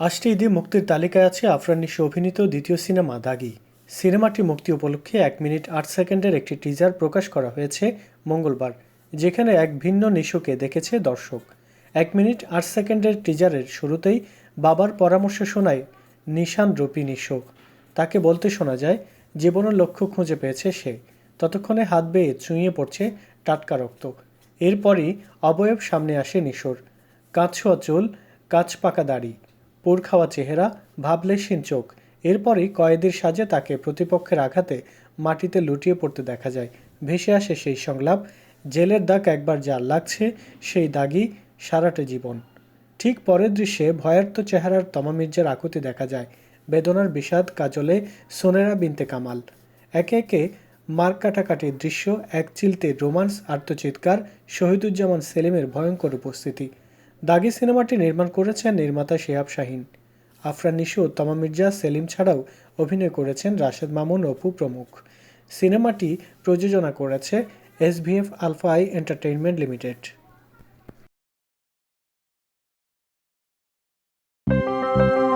আজকে ঈদে মুক্তির তালিকায় আছে আফরান নিশো অভিনীত দ্বিতীয় সিনেমা দাগি। সিনেমাটি মুক্তি উপলক্ষে এক মিনিট আট সেকেন্ডের একটি টিজার প্রকাশ করা হয়েছে মঙ্গলবার, যেখানে এক ভিন্ন নিশোকে দেখেছে দর্শক। এক মিনিট আট সেকেন্ডের টিজারের শুরুতেই বাবার পরামর্শ শোনায় নিশান রূপী নিশো তাকে বলতে শোনা যায়, জীবনের লক্ষ্য খুঁজে পেয়েছে সে। ততক্ষণে হাত বেয়ে চুঁয়ে পড়ছে টাটকা রক্ত। এরপরই অবয়ব সামনে আসে নিশোর। কাঁচ ছোঁয়া চুল কাঁচ পাকা দাড়ি। পোড় খাওয়া চেহারা ভাবলেশীন চোখ। এরপরই কয়েদির সাজে তাকে প্রতিপক্ষের আঘাতে মাটিতে লুটিয়ে পড়তে দেখা যায়। ভেসে আসে সেই সংলাপ, জেলের দাগ একবার যা লাগছে, সেই দাগই সারাটা জীবন। ঠিক পরের দৃশ্যে ভয়ার্ত চেহারার তমা মির্জার আকুতি দেখা যায়। বেদনার বিষাদ কাজলে সোনেরা বিনতে কামাল। একে একে মার কাটাকাটির দৃশ্য, এক চিলতে রোমান্স আত্মচিৎকার শহীদুজ্জামান সেলিমের ভয়ঙ্কর উপস্থিতি। দাগি সিনেমাটি নির্মাণ করেছেন নির্মাতা শেহাব শাহিন। আফরান নিশু, তমা মির্জা, সেলিম ছাড়াও অভিনয় করেছেন রাশেদ মামুন, অপু প্রমুখ। সিনেমাটি প্রযোজনা করেছে SVF Alpha I entertainment limited. thank you